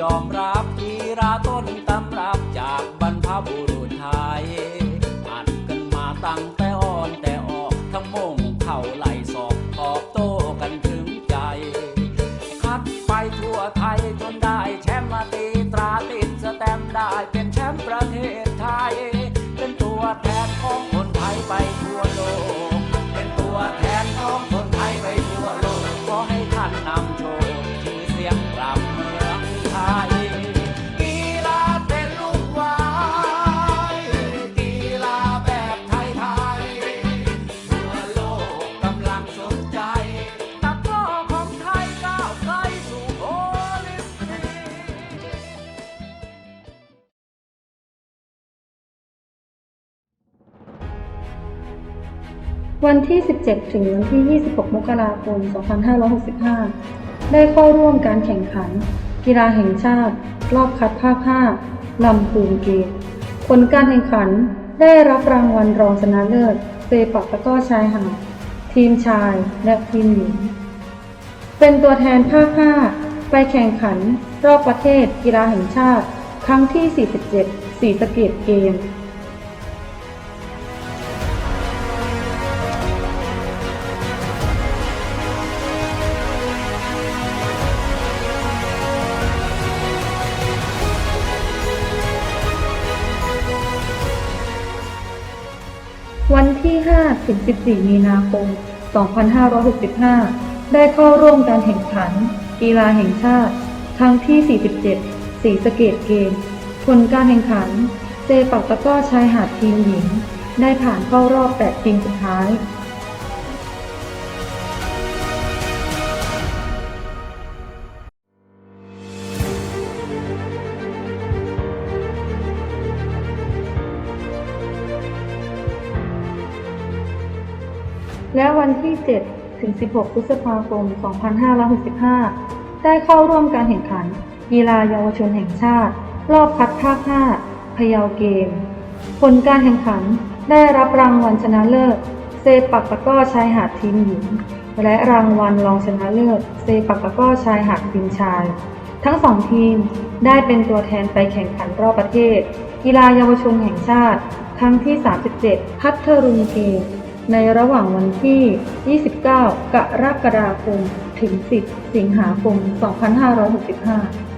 ยอมรับกีราต้นตำรับจากบรรพบุรุษไทยอัดกันมาตั้งแต่อ่อนแต่ออกทั้งโมงเข่าไหลศอกตอบโต้กันถึ วันที่ 17 ถึงวันที่ 26 มกราคม 2565 ได้เข้าร่วมการแข่งขัน กีฬาแห่งชาติ รอบคัดภาค 5 ลำพูนเกมผลการแข่งขันได้รับรางวัลรองชนะเลิศเซปักตะก้อชายหาดทีมชายและทีมหญิง เป็นตัวแทนภาค 5 ไปแข่งขันรอบประเทศกีฬาแห่งชาติ ครั้งที่ 47 สีสเกตเกม ที่ 5 ถึง 14 มีนาคม 2565 ได้เข้าร่วมการแข่งขัน กีฬาแห่งชาติ ครั้งที่ 47 สีสเกตเกม ผลการแข่งขัน เซปักตะก้อชายหาดทีมหญิง ได้ผ่านเข้ารอบ 8 ทีมสุดท้าย และวันที่ 7 ถึง 16 พฤษภาคม 2565 ได้เข้าร่วมการแข่งขัน กีฬาเยาวชนแห่งชาติ รอบคัดภาค 5 พยาเกม ผลการแข่งขันได้รับรางวัลชนะเลิศ เซปักตะก้อชายหาดทีมหญิง และรางวัลรองชนะเลิศ เซปักตะก้อชายหาดทีมชาย ทั้งสองทีมได้เป็นตัวแทนไปแข่งขันรอบประเทศ กีฬาเยาวชนแห่งชาติ ครั้งที่ 37พัทอรุงเกม ในระหว่างวันที่ 29 กรกฎาคม ถึง 10 สิงหาคม 2565